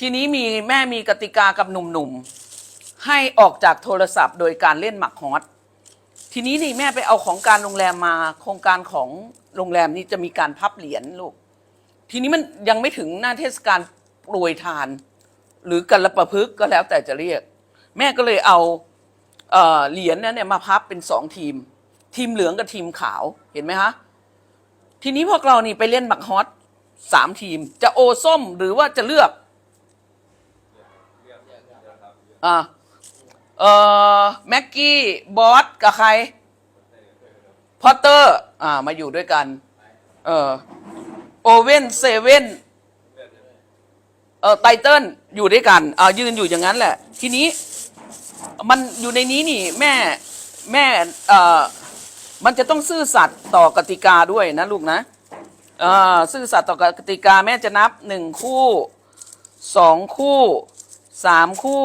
ทีนี้มีแม่มีกติกากับหนุ่มๆ ให้ออกจากโทรศัพท์ โดยการเล่นหมักฮอตทีนี้นี่แม่ไปเอาของการโรงแรมมา โครงการของโรงแรมนี้จะมีการพับเหรียญลูก ทีนี้มันยังไม่ถึงหน้าเทศกาลโปรยทาน หรือกัลประพฤกษ์ก็แล้วแต่จะเรียก แม่ก็เลยเอาเเหรียญนั้นเนี่ยมาพับเป็นสองทีม ทีมเหลืองกับทีมขาวเห็นไหมคะทีนี้พวกเรานี่ไปเล่นบักฮอตสามทีม จะโอส้มหรือว่าจะเลือก อ่าเอ่อแม็กกี้บอสกับใคร พอตเตอร์ อ่า มาอยู่ด้วยกัน เออโอเว่นเซเว่นเออไตเติ้ลอยู่ด้วยกันอ่ายืนอยู่อย่างนั้นแหละ ทีนี้ มันอยู่ในนี้นี่ แม่แม่เอ่อมันจะต้องซื่อสัตย์ต่อกติกาด้วยนะลูกนะเอ่อซื่อสัตย์ต่อกติกาแม่จะนับหนึ่งคู่สองคู่สามคู่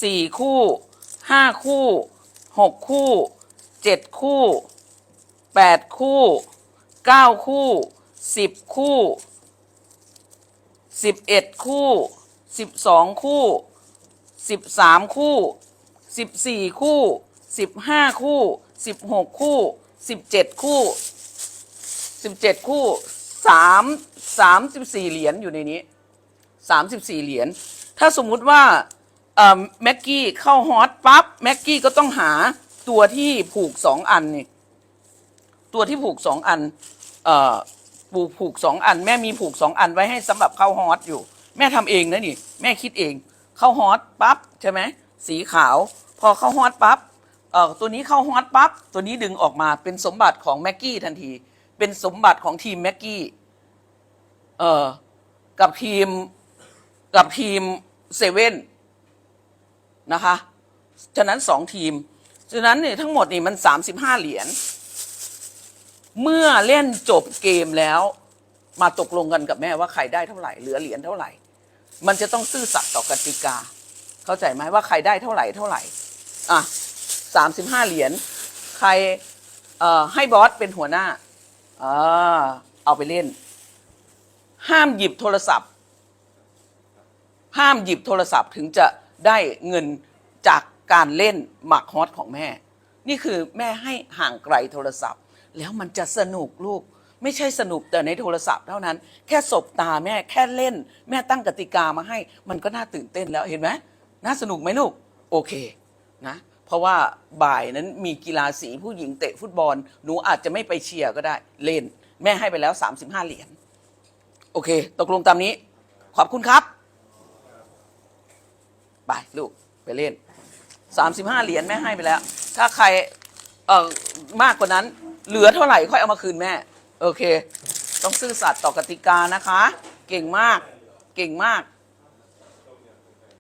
สี่คู่ห้าคู่หกคู่เจ็ดคู่แปดคู่เก้าคู่สิบคู่สิบเอ็ดคู่สิบสองคู่สิบสามคู่สิบสี่คู่สิบห้าคู่สิบหกคู่สิบเจ็ดคู่สิบเจ็ดคู่สามสามสิบสี่เหรียญอยู่ในนี้สามสิบสี่เหรียญถ้าสมมุติว่า แม็กกี้เข้าฮอตปั๊บแม็กกี้ก็ต้องหาตัวที่ผูกสองอันนี่ตัวที่ผูกสองอันเอ่อผูกผูกสองอัน แม่มีผูกสองอันไว้ให้สำหรับเข้าฮอตอยู่ แม่ทำเองนะนี่ แม่คิดเอง เข้าฮอตปั๊บใช่ไหมสีขาว พอเข้าฮอตปั๊บเอ่อตัวนี้เข้าฮอตปั๊บตัวนี้ดึงออกมาเป็นสมบัติของแม็กกี้ทันที เป็นสมบัติของทีมแม็กกี้เอ่อกับทีมกับทีมเซเว่น นะคะ ฉะนั้นสองทีม ฉะนั้นเนี่ยทั้งหมดนี่มันสามสิบห้าเหรียญ เมื่อเล่นจบเกมแล้ว มาตกลงกันกับแม่ว่าใครได้เท่าไหร่ เหลือเหรียญเท่าไหร่ มันจะต้องซื่อสัตย์ต่อกติกา เข้าใจไหมว่าใครได้เท่าไหร่เท่าไหร่ อะสามสิบห้าเหรียญ ใครเอ่อให้บอสเป็นหัวหน้าอ่าเอาไปเล่น ห้ามหยิบโทรศัพท์ ห้ามหยิบโทรศัพท์ถึงจะ ได้เงินจากการเล่นหมักฮอตของแม่ นี่คือแม่ให้ห่างไกลโทรศัพท์ แล้วมันจะสนุกลูก ไม่ใช่สนุกแต่ในโทรศัพท์เท่านั้น แค่สบตาแม่แค่เล่น แม่ตั้งกติกามาให้ มันก็น่าตื่นเต้นแล้วเห็นไหมน่าสนุกไหมลูกโอเคนะเพราะว่าบ่ายนั้นมีกีฬาสีผู้หญิงเตะฟุตบอล หนูอาจจะไม่ไปเชียร์ก็ได้เล่น แม่ให้ไปแล้ว 35 เหรียญโอเค ตกลงตามนี้ ขอบคุณครับ ไปลูกไปเล่น 35 เหรียญแม่ให้ไปแล้ว ถ้าใครเอ่อมากกว่านั้นเหลือเท่าไหร่ค่อยเอามาคืนแม่ โอเค ต้องซื่อสัตย์ต่อกติกานะคะ เก่งมากเก่งมาก